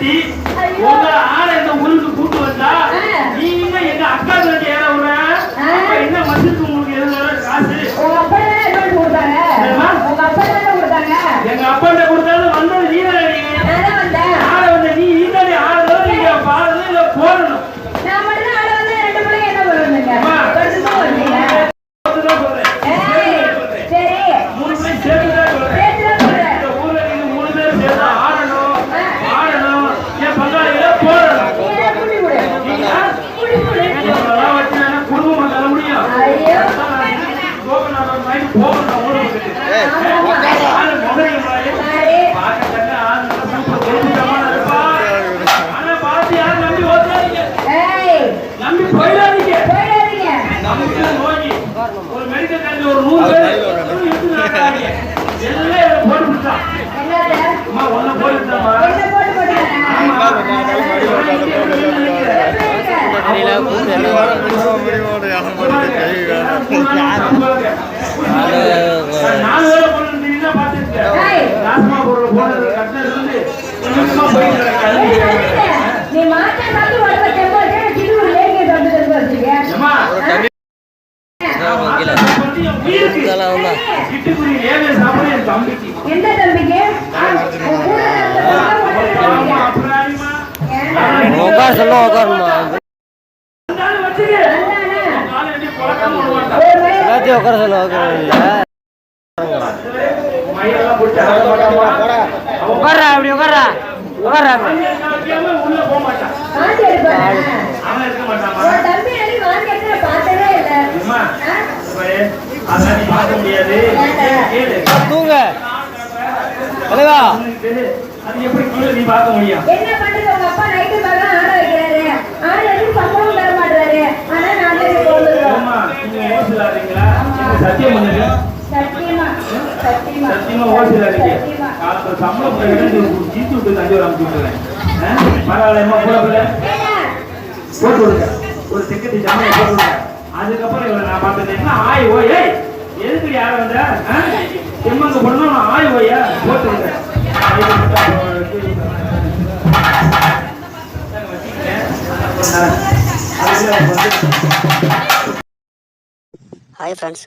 一 தெரியல எந்த தம்பிக்கு சொல்லுவோம் உட்காருமா எல்லாத்தையும் உட்கார சொல்ல உட்கார அப்படி உட்கார தூங்க. தலைவா. அது எப்படி நீ பார்க்க முடியும்? சத்தியம்? பண்ணுங்க சத்தியமா சத்தியமா சத்தியமா? ஓசிராதீங்க காலத்துல சம்பளம் ஜீத்து விட்டு தஞ்சாவூர் அனுப்பிச்சு விட்டுறேன். பரவாயில்லம்மா கூட பிள்ளை போட்டு விடுங்க ஒரு செக்கட்டி ஜாமியை போட்டு விடுங்க அதுக்கப்புறம் இவரை நான் பார்த்தேன் ஆய் ஓ ஏய் எதுக்கு யார வந்த? செம்மங்க பொண்ணு ஆய் ஓயா போட்டு விடுங்க Hi friends,